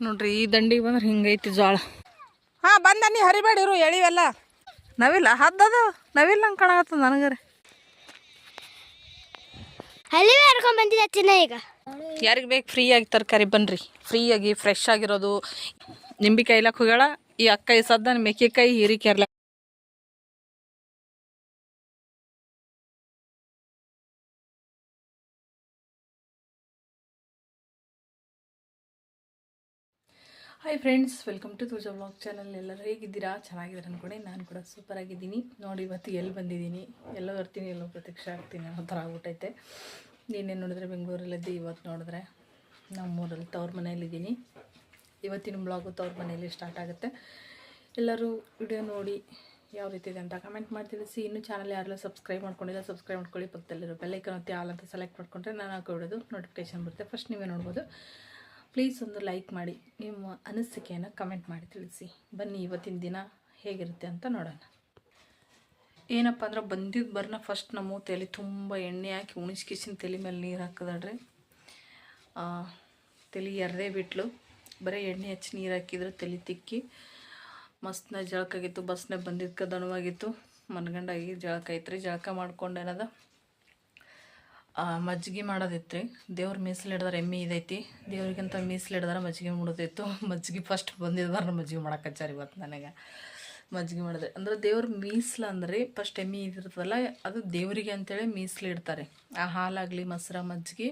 ನೋಡ್ರಿ ಈ ದಂಡಿಗೆ ಬಂದ್ರೆ ಹಿಂಗೈತಿ ಜೋಳ ಹಾ ಬಂದ ನೀ ಹರಿಬೇಡಿರು ಎಳಿವೆಲ್ಲ. ನವಿಲ್ಲ ಹದ್ದದು ನವಿಲ್ಲ ಹಂಗೆ ಕಾಣಕತ್ತದ ನನಗರೆ. ಹಲ್ಲಿವೆ ಹರ್ಕೊಂಡ್ ಚಿನ್ನ ಈಗ? ಯಾರಿಗೆ ಬೇಕು ಫ್ರೀಯಾಗಿ ತರಕಾರಿ ಬನ್ರಿ. ಫ್ರೀಯಾಗಿ ಫ್ರೆಶ್ ಆಗಿರೋದು. ನಿಂಬಿಕಾಯಿ ಇಲ್ಲಕ್ಕೆ ಹೋಗ್ಯಾಳ ಈ ಅಕ್ಕ ಈ ಸದ್ದ ಮೆಕ್ಕೆಕಾಯಿ ಹೀರಿಕೆರ್ಲ hi friends welcome to Tuja blog channel ಎಲ್ಲರೂ ಹೇಗಿದ್ದೀರಾ? ಚೆನ್ನಾಗಿದ್ದಾರೆ ಅಂದ್ಕೊಂಡೆ ನಾನು ಕೂಡ ಸೂಪರ್ ಆಗಿದ್ದೀನಿ. ನೋಡಿ, ಇವತ್ತು ಎಲ್ಲಿ ಬಂದಿದ್ದೀನಿ? ಎಲ್ಲೋ ಬರ್ತೀನಿ, ಎಲ್ಲೋ ಪ್ರತೀಕ್ಷೆ ಆಗ್ತೀನಿ ಅನ್ನೋ ಥರ ಆಗ್ಬಿಟ್ಟೈತೆ. ನೀನೇನು ನೋಡಿದ್ರೆ ಬೆಂಗಳೂರಲ್ಲಿದ್ದೆ ಇವತ್ತು ನೋಡಿದ್ರೆ ನಮ್ಮೂರಲ್ಲಿ ತವ್ರ ಮನೆಯಲ್ಲಿದ್ದೀನಿ ಇವತ್ತಿನ ಬ್ಲಾಗು ತವ್ರ ಮನೆಯಲ್ಲಿ ಸ್ಟಾರ್ಟ್ ಆಗುತ್ತೆ. ಎಲ್ಲರೂ ವಿಡಿಯೋ ನೋಡಿ ಯಾವ ರೀತಿ ಇದೆ ಅಂತ ಕಮೆಂಟ್ ಮಾಡಿ ತಿಳಿಸಿ. ಇನ್ನೂ ಚಾನಲ್ ಯಾರೆಲ್ಲ ಸಬ್ಸ್ಕ್ರೈಬ್ ಮಾಡ್ಕೊಂಡಿಲ್ಲ ಸಬ್ಸ್ಕ್ರೈಬ್ ಮಾಡ್ಕೊಳ್ಳಿ. ಪಕ್ಕದಲ್ಲಿರೋ ಬೆಲ್ಲೈಕನ್ ಒತ್ತಿ ಆಲ್ ಅಂತ ಸೆಲೆಕ್ಟ್ ಮಾಡ್ಕೊಂಡ್ರೆ ನಾನು ಹಾಕೊಡೋದು ನೋಟಿಫಿಕೇಶನ್ ಬರುತ್ತೆ. ಫಸ್ಟ್ ನೀವೇ ನೋಡ್ಬೋದು. ಪ್ಲೀಸ್ ಒಂದು ಲೈಕ್ ಮಾಡಿ ನಿಮ್ಮ ಅನಿಸಿಕೆಯನ್ನು ಕಮೆಂಟ್ ಮಾಡಿ ತಿಳಿಸಿ. ಬನ್ನಿ ಇವತ್ತಿನ ದಿನ ಹೇಗಿರುತ್ತೆ ಅಂತ ನೋಡೋಣ. ಏನಪ್ಪ ಅಂದ್ರೆ ಬಂದಿದ್ದು ಬರ್ನ ಫಸ್ಟ್ ನಮ್ಮ ತಲೆ ತುಂಬ ಎಣ್ಣೆ ಹಾಕಿ ಉಣಿಸ್ಕಿಸಿನ ತಲೆ ಮೇಲೆ ನೀರು ಹಾಕಿದಾಡ್ರಿ. ತಲೆ ಎರದೇ ಬಿಟ್ಲು. ಬರೀ ಎಣ್ಣೆ ಹಚ್ಚಿ ನೀರು ಹಾಕಿದ್ರೆ ತಲೆ ತಿಕ್ಕಿ ಮಸ್ತ್ನ ಜಳಕಾಗಿತ್ತು ಬಸ್ನಾಗ ಬಂದಿದ್ಕ ದಣವಾಗಿತ್ತು. ಮನಗಂಡಾಗಿ ಜಳಕ ಐತ್ರಿ ಜಳಕ ಮಾಡ್ಕೊಂಡು ಏನದ? ಆ, ಮಜ್ಜಿಗೆ ಮಾಡೋದಿತ್ತು ರೀ ದೇವ್ರ ಮೀಸಲು ಎಮ್ಮೆ ಇದೈತಿ. ದೇವ್ರಿಗಿಂತ ಮೀಸಲು ಹಿಡ್ದಾರ ಮಜ್ಜಿಗೆ ಮಾಡೋದಿತ್ತು ಮಜ್ಜಿಗೆ ಫಸ್ಟ್ ಬಂದಿದ್ದಾರ ಮಜ್ಜಿಗೆ ಮಾಡಕ್ಕೆ ಇವತ್ತು ನನಗೆ. ಮಜ್ಜಿಗೆ ಮಾಡಿದ್ರೆ, ಅಂದ್ರೆ ದೇವ್ರ ಮೀಸಲು ಅಂದ್ರೆ ಫಸ್ಟ್ ಎಮ್ಮೆ ಇದಿರ್ತದಲ್ಲ, ಅದು ದೇವರಿಗೆ ಅಂತೇಳಿ ಮೀಸಲು ಇಡ್ತಾರೆ. ಆ ಹಾಲಾಗಲಿ ಮೊಸರ, ಮಜ್ಜಿಗೆ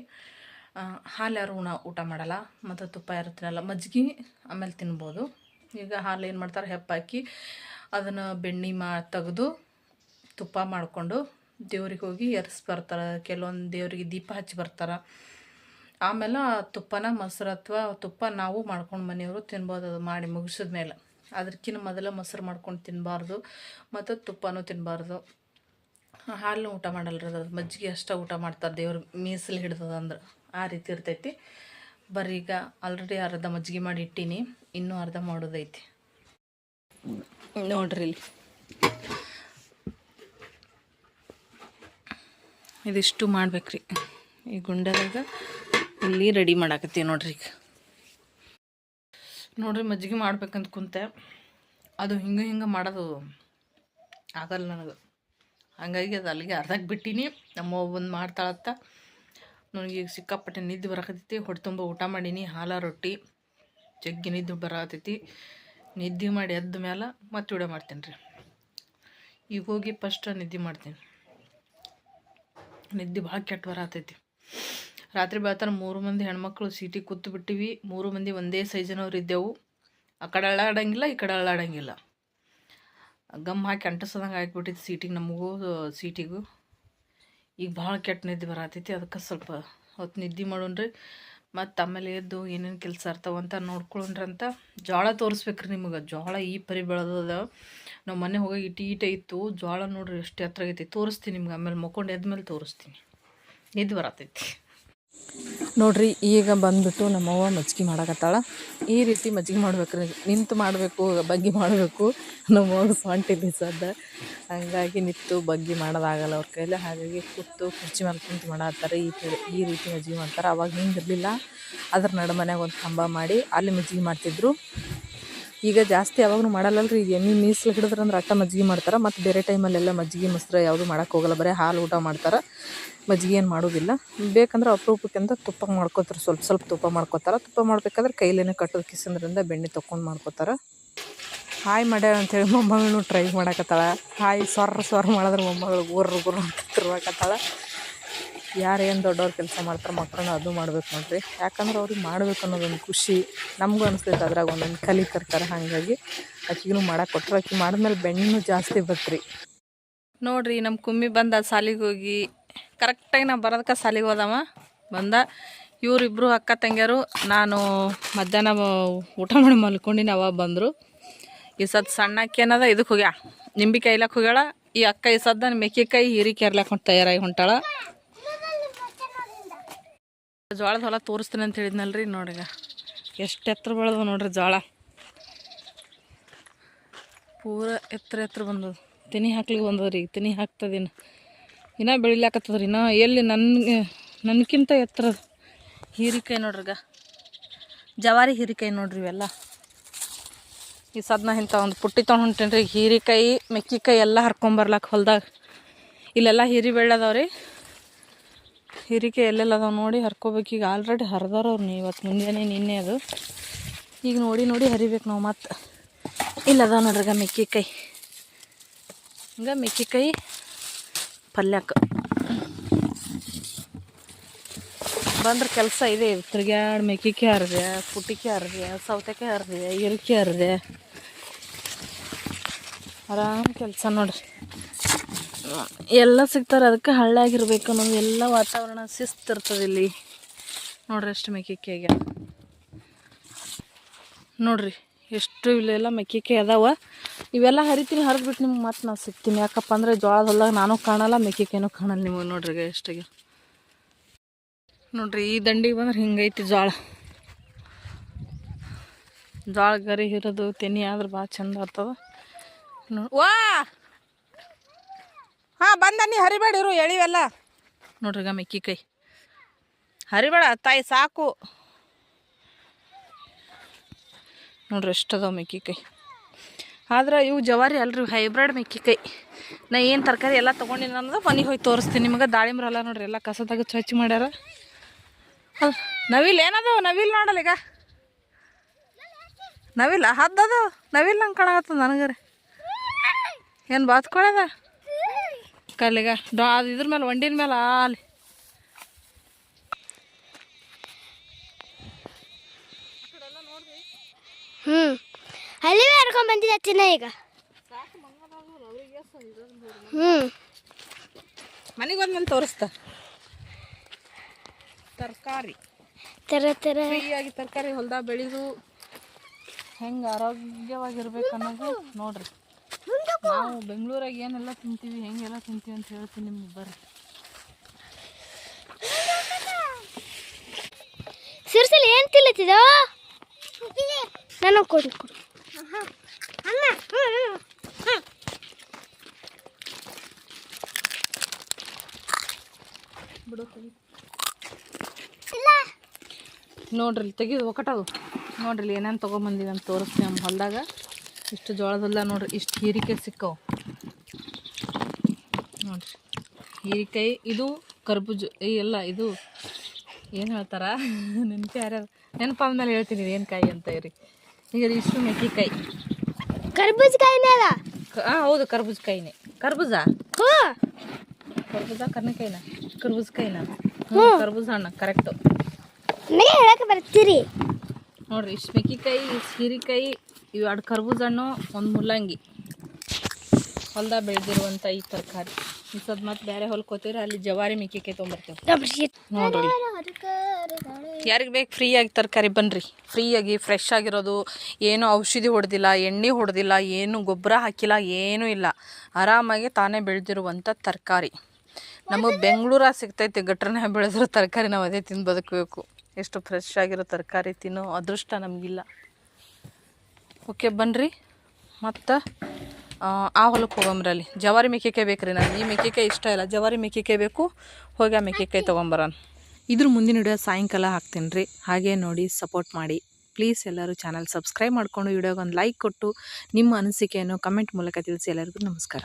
ಹಾಲು ಯಾರು ಉಣ, ಊಟ ಮಾಡಲ್ಲ. ಮತ್ತು ತುಪ್ಪ ಯಾರು ತಿನ್ನಲ್ಲ. ಮಜ್ಜಿಗೆ ಆಮೇಲೆ ತಿನ್ಬೋದು. ಈಗ ಹಾಲು ಏನು ಮಾಡ್ತಾರೆ, ಹೆಪ್ಪಾಕಿ ಅದನ್ನು ಬೆಣ್ಣೆ ಮಾ ತೆಗೆದು ತುಪ್ಪ ಮಾಡಿಕೊಂಡು ದೇವ್ರಿಗೆ ಹೋಗಿ ಎರ್ಸ್ ಬರ್ತಾರೆ ಕೆಲವೊಂದು ದೇವರಿಗೆ ದೀಪ ಹಚ್ಚಿ ಬರ್ತಾರೆ. ಆಮೇಲೆ ಆ ತುಪ್ಪನ ಮೊಸರು ಅಥವಾ ತುಪ್ಪ ನಾವು ಮಾಡ್ಕೊಂಡು ಮನೆಯವರು ತಿನ್ಬೋದು, ಅದು ಮಾಡಿ ಮುಗಿಸಿದ ಮೇಲೆ. ಅದಕ್ಕಿಂತ ಮೊದಲ ಮೊಸರು ಮಾಡ್ಕೊಂಡು ತಿನ್ನಬಾರ್ದು ಮತ್ತು ತುಪ್ಪನೂ ತಿನ್ನಬಾರ್ದು ಹಾಲು ಊಟ ಮಾಡಲ್ರಿ ಅದು ಮಜ್ಜಿಗೆ ಅಷ್ಟೇ ಊಟ ಮಾಡ್ತಾರೆ ದೇವ್ರ ಮೀಸಲು ಹಿಡ್ದದಂದ್ರೆ ಆ ರೀತಿ ಇರ್ತೈತಿ. ಬರೀ ಈಗ ಆಲ್ರೆಡಿ ಅರ್ಧ ಮಜ್ಜಿಗೆ ಮಾಡಿ ಇಟ್ಟೀನಿ, ಇನ್ನೂ ಅರ್ಧ ಮಾಡೋದೈತಿ. ನೋಡ್ರಿ ಇಲ್ಲಿ. ಇದಿಷ್ಟು ಮಾಡ್ಬೇಕ್ರಿ. ಈ ಗುಂಡದಾಗ ಇಲ್ಲಿ ರೆಡಿ ಮಾಡಾಕತ್ತೀವಿ ನೋಡ್ರಿ ಈಗ. ನೋಡ್ರಿ ಮಜ್ಜಿಗೆ ಮಾಡ್ಬೇಕಂತ ಕುಂತೆ. ಅದು ಹಿಂಗೆ ಹಿಂಗೆ ಮಾಡೋದು ಆಗಲ್ಲ ನನಗೆ. ಹಂಗಾಗಿ ಅದು ಅಲ್ಲಿಗೆ ಅರ್ಧಕ್ಕೆ ಬಿಟ್ಟೀನಿ. ನಮ್ಮ ಒಂದು ಮಾಡ್ತಾಳತ್ತ ನನಗೆ ಈಗ ಸಿಕ್ಕಾಪಟ್ಟೆ ನಿದ್ದೆ ಬರಕತ್ತೈತಿ. ಹೊಟ್ಟೆ ತುಂಬ ಊಟ ಮಾಡೀನಿ. ಹಾಲ, ರೊಟ್ಟಿ, ಜಗ್ಗಿ ನಿದ್ದೆ ಬರಕತ್ತೈತಿ. ನಿದ್ದೆ ಮಾಡಿ ಎದ್ದ ಮೇಲೆ ಮತ್ತೆ ವಿಡಿಯೋ ಮಾಡ್ತೀನಿ ರೀ ಈಗ ಹೋಗಿ ಫಸ್ಟ್ ನಿದ್ದೆ ಮಾಡ್ತೀನಿ. ನಿದ್ದೆ ಭಾಳ ಕೆಟ್ಟ ಬರತೈತಿ ರಾತ್ರಿ ಬೆಳತಾನ ಮೂರು ಮಂದಿ ಹೆಣ್ಮಕ್ಳು ಸೀಟಿ ಕೂತು ಬಿಟ್ಟಿವಿ. ಮೂರು ಮಂದಿ ಒಂದೇ ಸೈಜಿನವ್ರು ಇದ್ದೆವು. ಆ ಕಡೆ ಅಳ್ಳಾಡಂಗಿಲ್ಲ, ಈ ಕಡೆ ಅಳ್ಳಾಡಂಗಿಲ್ಲ. ಗಮ್ ಹಾಕಿ ಅಂಟಿಸೋದಂಗೆ ಆಗಿಬಿಟ್ಟಿತ್ತು ಸೀಟಿಗೆ ನಮಗೂ, ಸೀಟಿಗೂ. ಈಗ ಭಾಳ ಕೆಟ್ಟ ನಿದ್ದೆ ಬರತೈತಿ. ಅದಕ್ಕೆ ಸ್ವಲ್ಪ ಹೊತ್ತು ನಿದ್ದೆ ಮಾಡೋಣ್ರಿ. ಮತ್ತು ಆಮೇಲೆ ಎದ್ದು ಏನೇನು ಕೆಲಸ ಇರ್ತಾವಂತ ನೋಡ್ಕೊಂಡ್ರಂತ ಜೋಳ ತೋರಿಸ್ಬೇಕ್ರಿ ನಿಮಗೆ. ಜೋಳ ಈ ಪರಿ ಬೆಳೆದದ. ನಾವು ಮನೆ ಹೋಗಿ ಇಟ್ಟು ಈಟ ಇತ್ತು. ಜೋಳ ನೋಡ್ರಿ ಎಷ್ಟು ಎತ್ತರ ಆಗೈತಿ ತೋರಿಸ್ತೀನಿ ನಿಮ್ಗೆ. ಆಮೇಲೆ ಮಕ್ಕೊಂಡು ಎದ್ಮೇಲೆ ತೋರಿಸ್ತೀನಿ. ನಿದ್ದೆ ಬರತೈತಿ. ನೋಡ್ರಿ, ಈಗ ಬಂದ್ಬಿಟ್ಟು ನಮ್ಮವ್ವ ಮಜ್ಜಿಗೆ ಮಾಡಕತ್ತಾಳ. ಈ ರೀತಿ ಮಜ್ಜಿಗೆ ಮಾಡ್ಬೇಕ್ರಿ. ನಿಂತು ಮಾಡಬೇಕು, ಬಗ್ಗಿ ಮಾಡಬೇಕು. ನಮ್ಮವ್ವ ಸೊಂಟಿಲಿ ಸದ್ದ. ಹಂಗಾಗಿ ನಿಂತು ಬಗ್ಗಿ ಮಾಡೋದಾಗಲ್ಲ ಅವ್ರ ಕೈಲಿ. ಹಾಗಾಗಿ ಕೂತು ಕುರ್ಚಿ ಮೇಲೆ ಕುಂತು ಮಾಡತ್ತಾರೆ. ಈ ಈ ರೀತಿ ಮಜ್ಜಿಗೆ ಮಾಡ್ತಾರೆ. ಅವಾಗ ಹಿಂಗೆ ಇರಲಿಲ್ಲ ಅದ್ರ ನಡು ಮನ್ಯಾಗ ಒಂದು ಕಂಬ ಮಾಡಿ ಅಲ್ಲಿ ಮಜ್ಜಿಗೆ ಮಾಡ್ತಿದ್ರು. ಈಗ ಜಾಸ್ತಿ ಯಾವಾಗೂ ಮಾಡಲ್ಲಲ್ರಿ. ಈಗ ಎಮ್ಮೆ ಮೀಸಲು ಹಿಡಿದ್ರಂದ್ರೆ ಅಟ್ಟ ಮಜ್ಜಿಗೆ ಮಾಡ್ತಾರೆ. ಮತ್ತು ಬೇರೆ ಟೈಮಲ್ಲೆಲ್ಲ ಮಜ್ಜಿಗೆ ಮೊಸರು ಯಾವುದು ಮಾಡೋಕೆ ಹೋಗಲ್ಲ. ಬರೀ ಹಾಲು ಊಟ ಮಾಡ್ತಾರೆ. ಮಜ್ಜಿಗೆ ಏನು ಮಾಡೋದಿಲ್ಲ. ಬೇಕಂದ್ರೆ ಅಪರೂಪಕ್ಕೆ ಅಂತ ತುಪ್ಪ ಮಾಡ್ಕೋತಾರೆ. ಸ್ವಲ್ಪ ಸ್ವಲ್ಪ ತುಪ್ಪ ಮಾಡ್ಕೋತಾರೆ. ತುಪ್ಪ ಮಾಡಬೇಕಾದ್ರೆ ಕೈಲೇನೆ ಕಟ್ಟೋದು ಕಿಸಂದ್ರಿಂದ ಬೆಣ್ಣೆ ತೊಗೊಂಡು ಮಾಡ್ಕೋತಾರೆ. ಹಾಯ್ ಮಾಡ್ಯಾರ ಅಂತೇಳಿ ಮೊಮ್ಮಗಳು ಟ್ರೈ ಮಾಡಕತ್ತಾಳ. ಹಾಯ್ ಸ್ವರ್ ಸ್ವರ್ ಮಾಡಿದ್ರೆ ಮೊಮ್ಮಗಳು ಊರ್ರು ಗುರು ಅಂತ ಯಾರು ಏನು ದೊಡ್ಡವ್ರು ಕೆಲಸ ಮಾಡ್ತಾರೆ ಮಕ್ಕಳನ್ನ ಅದು ಮಾಡ್ಬೇಕು ನೋಡ್ರಿ. ಯಾಕಂದ್ರೆ ಅವ್ರಿಗೆ ಮಾಡ್ಬೇಕು ಅನ್ನೋದೊಂದು ಖುಷಿ ನಮಗೂ ಅನಿಸ್ತೈತೆ, ಅದ್ರಾಗ ಒಂದೊಂದು ಕಲಿ ತರ್ತಾರೆ ಹಾಗಾಗಿ ಅಕ್ಕಿಗೂ ಮಾಡಕ್ಕೆ ಕೊಟ್ಟರು ಅಕ್ಕಿ ಮಾಡಿದ್ಮೇಲೆ ಬೆಣ್ಣೆನೂ ಜಾಸ್ತಿ ಬತ್ರಿ. ನೋಡ್ರಿ ನಮ್ಮ ಕುಮ್ಮಿ ಬಂದ ಸಾಲಿಗೆ ಹೋಗಿ ಕರೆಕ್ಟಾಗಿ ನಾ ಬರೋದಕ್ಕೆ ಸಾಲಿಗೆ ಹೋದವ. ಬಂದ ಇವರಿಬ್ಬರು ಅಕ್ಕ ತಂಗಿಯರು, ನಾನು ಮಧ್ಯಾಹ್ನ ಊಟ ಮಾಡಿ ಮಲ್ಕೊಂಡಿನ ಅವ ಬಂದರು. ಈ ಸದ್ ಸಣ್ಣ ಅಕ್ಕಿ ಏನದ ಇದಕ್ಕೆ ಹೋಗ್ಯಾ. ನಿಂಬಿಕಾಯಿ ಇಲ್ಲಕ್ಕೆ ಹೋಗ್ಯಾಳ. ಈ ಅಕ್ಕ ಈ ಸದ್ದ ಮೆಕ್ಕೆಕಾಯಿ ಹೀರಿಕೆ ಇರ್ಲಕ್ಕೆ ಹೊಂಟ್ ತಯಾರಾಗಿ ಹೊಂಟಾಳ. ಜೋಳದ ಹೊಲ ತೋರಿಸ್ತೀನಿ ಅಂತ ಹೇಳಿದ್ನಲ್ರಿ ನೋಡಿಗ. ಎಷ್ಟು ಎತ್ತರ ಬೆಳೆದ ನೋಡ್ರಿ ಜೋಳ. ಪೂರ ಎತ್ತರ ಎತ್ತರ ಬಂದದ. ತಿನಿ ಹಾಕ್ಲಿಕ್ಕೆ ಬಂದದ್ರಿ ಈಗ ತೆನಿ ಹಾಕ್ತದೇನು ಇನ್ನೂ. ಬೆಳಿಲಾಕತ್ತದ್ರಿ, ಇನ್ನ ಎಲ್ಲಿ ನನ್ನ ನನಗಿಂತ ಎತ್ತರ. ಹೀರಿಕಾಯಿ ನೋಡ್ರಿಗ. ಜವಾರಿ ಹೀರಿಕಾಯಿ ನೋಡ್ರಿ ಇವೆಲ್ಲ. ಈ ಸದ್ನ ಇಂಥ ಒಂದು ಪುಟ್ಟಿ ತೊಗೊಂಡು ಹೊಂಟೇನ್ರಿ. ಹೀರಿಕಾಯಿ, ಮೆಕ್ಕಿಕಾಯಿ ಎಲ್ಲ ಹರ್ಕೊಂಬರ್ಲಾಕ ಹೊಲ್ದಾಗ. ಇಲ್ಲೆಲ್ಲ ಹೀರಿ ಬೆಳ್ಳದವ್ರಿ. ಹೀರಿಕಾಯಿ ಎಲ್ಲೆಲ್ಲ ಅದಾವ ನೋಡಿ ಹರ್ಕೋಬೇಕು. ಈಗ ಆಲ್ರೆಡಿ ಹರಿದಾರ ಅವ್ರು ಇವತ್ತು ಮುಂಜಾನೆ ನಿನ್ನೆ ಅದು. ಈಗ ನೋಡಿ ನೋಡಿ ಹರಿಬೇಕು ನಾವು ಮತ್ತೆ. ಇಲ್ಲದ ನೋಡ್ರಿಗ ಮೆಕ್ಕಿಕಾಯಿ. ಹಿಂಗೆ ಮೆಕ್ಕಿಕಾಯಿ ಪಲ್ಯಕ್ಕೆ ಬಂದ್ರೆ ಕೆಲಸ ಇದೆ. ತಿರ್ಗ್ಯಾಡ್ ಮೆಕ್ಕಿಕಾಯಿ ಹರಿದೆ ಪುಟ್ಟಿಕೆ ಹರಿದೆ, ಸೌತೆಕಾಯಿ ಹರಿದೆ ಹೀರಿಕೆ ಹರಿದೆ. ಆರಾಮ್ ಕೆಲಸ ನೋಡ್ರಿ. ಎಲ್ಲ ಸಿಗ್ತಾರೆ, ಅದಕ್ಕೆ ಹಳ್ಳಾಗಿರ್ಬೇಕು ಅನ್ನೋದು ಎಲ್ಲ ವಾತಾವರಣ ಶಿಸ್ತಿರ್ತದೆ ಇಲ್ಲಿ. ನೋಡ್ರಿ ಎಷ್ಟು ಮೆಕ್ಕಿಕಾಯಿಗೆ ನೋಡ್ರಿ, ಎಷ್ಟು ಇಲ್ಲೆಲ್ಲ ಮೆಕ್ಕಿಕಾಯಿ ಅದಾವ. ಇವೆಲ್ಲ ಹರಿತೀನಿ, ಹರಿದ್ಬಿಟ್ಟು ನಿಮ್ಗೆ ಮತ್ತೆ ನಾವು ಸಿಗ್ತೀನಿ. ಯಾಕಪ್ಪ ಅಂದ್ರೆ ಜೋಳದ ಹೊಲ್ದಾಗ ನಾನು ಕಾಣಲ್ಲ ಮೆಕ್ಕಿಕಾಯಿನೂ ಕಾಣಲ್ಲ ನಿಮಗೆ ನೋಡ್ರಿ ಎಷ್ಟಿಗೆ. ನೋಡ್ರಿ, ಈ ದಂಡಿಗೆ ಬಂದ್ರೆ ಹಿಂಗೈತಿ ಜೋಳ ಜೋಳ ಗರಿ ಹಿರೋದು ತೆನಿ ಆದ್ರೆ ಭಾಳ ಚಂದ ಆಗ್ತದ. ವಾ! ಹಾ ಬಂದನಿ ಹರಿಬೇಡ ಇರು, ಎಳಿವೆಲ್ಲ. ನೋಡ್ರಿ ಗಮ್ಮ ಇಕ್ಕಿ ಕೈ. ಹರಿಬೇಡ, ತಾಯಿ, ಸಾಕು. ನೋಡ್ರಿ ಎಷ್ಟದಾವ ಕೈ. ಆದ್ರೆ ಇವು ಜವಾರಿ ಅಲ್ರಿ ಹೈಬ್ರಿಡ್ ಮೆಕ್ಕಿಕಾಯಿ ನಾ ಏನು ತರಕಾರಿ ಎಲ್ಲ ತೊಗೊಂಡಿನ ಅನ್ನೋದು ಮನೆಗೆ ಹೋಗಿ ತೋರಿಸ್ತೀನಿ ನಿಮಗೆ. ದಾಳಿಂಬ್ರ ಎಲ್ಲ ನೋಡ್ರಿ, ಎಲ್ಲ ಕಸದಾಗ ಸ್ವಚ್ಛ ಮಾಡ್ಯಾರ. ನವಿಲ್ ಏನದು, ನವಿಲ್ ನೋಡಲ್ಲ ಈಗ. ನವಿಲ್, ಹದ್ದದು, ನವಿಲ್ ನಂಗೆ ಕಾಣಕತ್ತದ ನನಗರೆ. ಏನು ಬಾತ್ಕೊಳದ? ಕಲ್ಲಿಗ. ಡಾ ಅದು ಇದ್ರ ಮೇಲೆ ಒಂಡಿನ ಮೇಲೆ ಅಲ್ಲಿ ಹ್ಞೂ ಅಲ್ಲಿ ಹರ್ಕೊಂಡ್ ಬಂದಿದೆ ಚಿನ್ನ ಈಗ. ಹ್ಞೂ ಮನೆಗೆ ನಾನು ತೋರಿಸ್ತಾ. ತರಕಾರಿ. ತರ ತರ. ಫ್ರೀಯಾಗಿ ತರಕಾರಿ ಹೊಲ್ದಾಗ ಬೆಳೆದು ಹೆಂಗೆ ಆರೋಗ್ಯವಾಗಿರ್ಬೇಕು ಅನ್ನೋದು ನೋಡ್ರಿ. ನಾವು ಬೆಂಗಳೂರಾಗ ಏನೆಲ್ಲ ತಿಂತೀವಿ ಹೆಂಗೆಲ್ಲ ತಿಂತೀವಿ ಅಂತ ಹೇಳ್ತೀನಿ ನಿಮ್ಗೆ ಬರ್ರಿ. ಸಿರ್ಸಲ್ಲಿ ಏನು ತಿಲ್ಲತ್ತಿದ ನನಗೆ ಕೊಡು ಬಿಡು ನೋಡ್ರಿ ತೆಗೆದು ಒಕ್ಕಟದು ನೋಡ್ರಿ ಏನೇನು ತೊಗೊಂಬಂದಿವಿ ಅಂತ ತೋರಿಸ್ತೀನಿ ನಮ್ಮ ಹೊಲ್ದಾಗ. ಇಷ್ಟು ಜೋಳದಲ್ಲ ನೋಡ್ರಿ ಇಷ್ಟು ಹೀರಿಕಾಯಿ ಸಿಕ್ಕವು. ನೋಡ್ರಿ ಹೀರಿಕಾಯಿ ಇದು ಕರ್ಬೂಜ ಈ ಎಲ್ಲ ಇದು ಏನು ಹೇಳ್ತಾರ? ನೆನಪು ಯಾರ್ಯಾರು? ನೆನಪಾದ ಮೇಲೆ ಹೇಳ್ತೀನಿ ಏನು ಕಾಯಿ ಅಂತ ಇರಿ. ಈಗ ಇಷ್ಟು ಮೆಕ್ಕಿಕಾಯಿ. ಕರ್ಬೂಜ ಕಾಯಿನೇ ಹಾಂ ಹೌದು ಕರ್ಬೂಜ ಕಾಯಿನೇ. ಕರ್ಬೂಜ? ಕರ್ಬೂಜ ಕರ್ನಕಾಯಿನ? ಕರ್ಬೂಜ ಕಾಯಿನ? ಕರ್ಬೂಜ ಹಣ್ಣು ಕರೆಕ್ಟು ಹೇಳಕ್ಕೆ ಬರ್ತೀರಿ. ನೋಡ್ರಿ ಇಷ್ಟು ಮೆಕ್ಕಿಕಾಯಿ ಇಷ್ಟು ಹೀರಿಕಾಯಿ ಇವು ಎರಡು ಕರ್ಬೂಜ ಹಣ್ಣು, ಒಂದು ಮುಲ್ಲಂಗಿ. ಹೊಲ್ದಾಗ ಬೆಳೆದಿರುವಂಥ ಈ ತರಕಾರಿ. ಇಸದ್ ಸದ್ ಮತ್ತೆ ಬೇರೆ ಹೊಲ್ಕೋತೀರಿ ಅಲ್ಲಿ ಜವಾರಿ ಮೆಕ್ಕಿಕಾಯಿ ತೊಗೊಂಬರ್ತೇವೆ. ನೋಡ್ರಿ. ಯಾರಿಗೆ ಬೇಕು ಫ್ರೀಯಾಗಿ ತರಕಾರಿ ಬನ್ನಿರಿ ಫ್ರೀಯಾಗಿ ಫ್ರೆಶ್ ಆಗಿರೋದು, ಏನು ಔಷಧಿ ಹೊಡೆದಿಲ್ಲ, ಎಣ್ಣೆ ಹೊಡೆದಿಲ್ಲ, ಏನು ಗೊಬ್ಬರ ಹಾಕಿಲ್ಲ, ಏನೂ ಇಲ್ಲ. ಆರಾಮಾಗಿ ತಾನೇ ಬೆಳೆದಿರುವಂಥ ತರಕಾರಿ. ನಮಗೆ ಬೆಂಗಳೂರಾಗ ಸಿಗ್ತೈತಿ ಘಟನೆ ಬೆಳೆದಿರೋ ತರಕಾರಿ ನಾವು ಅದೇ ತಿಂದು ಬದುಕಬೇಕು. ಎಷ್ಟು ಫ್ರೆಶ್ ಆಗಿರೋ ತರಕಾರಿ ತಿನ್ನೋ ಅದೃಷ್ಟ ನಮಗಿಲ್ಲ. ಓಕೆ ಬನ್ನಿರಿ ಮತ್ತು, ಆ ಹೊಲಕ್ಕೆ ಹೋಗಂಬ್ರಿ ಅಲ್ಲಿ. ಜವಾರಿ ಮೆಕ್ಕೆಕಾಯಿ ರೀ ನಾನು. ಈ ಮೆಕ್ಕೆಕಾಯಿ ಇಷ್ಟ ಇಲ್ಲ. ಜವಾರಿ ಮೆಕ್ಕೆಕಾಯಿ ಬೇಕು, ಹೋಗಿ ಆ ಮೆಕ್ಕೆಕಾಯಿ ತೊಗೊಂಬರೋಣ. ಇದ್ರ ಮುಂದಿನ ವಿಡಿಯೋ ಸಾಯಂಕಾಲ ಹಾಕ್ತೀನಿ ರೀ. ಹಾಗೆ ನೋಡಿ ಸಪೋರ್ಟ್ ಮಾಡಿ. ಪ್ಲೀಸ್ ಎಲ್ಲರೂ ಚಾನಲ್ ಸಬ್ಸ್ಕ್ರೈಬ್ ಮಾಡಿಕೊಂಡು ವಿಡಿಯೋಗೆ ಒಂದು ಲೈಕ್ ಕೊಟ್ಟು ನಿಮ್ಮ ಅನಿಸಿಕೆಯನ್ನು ಕಮೆಂಟ್ ಮೂಲಕ ತಿಳಿಸಿ ಎಲ್ಲರಿಗೂ ನಮಸ್ಕಾರ.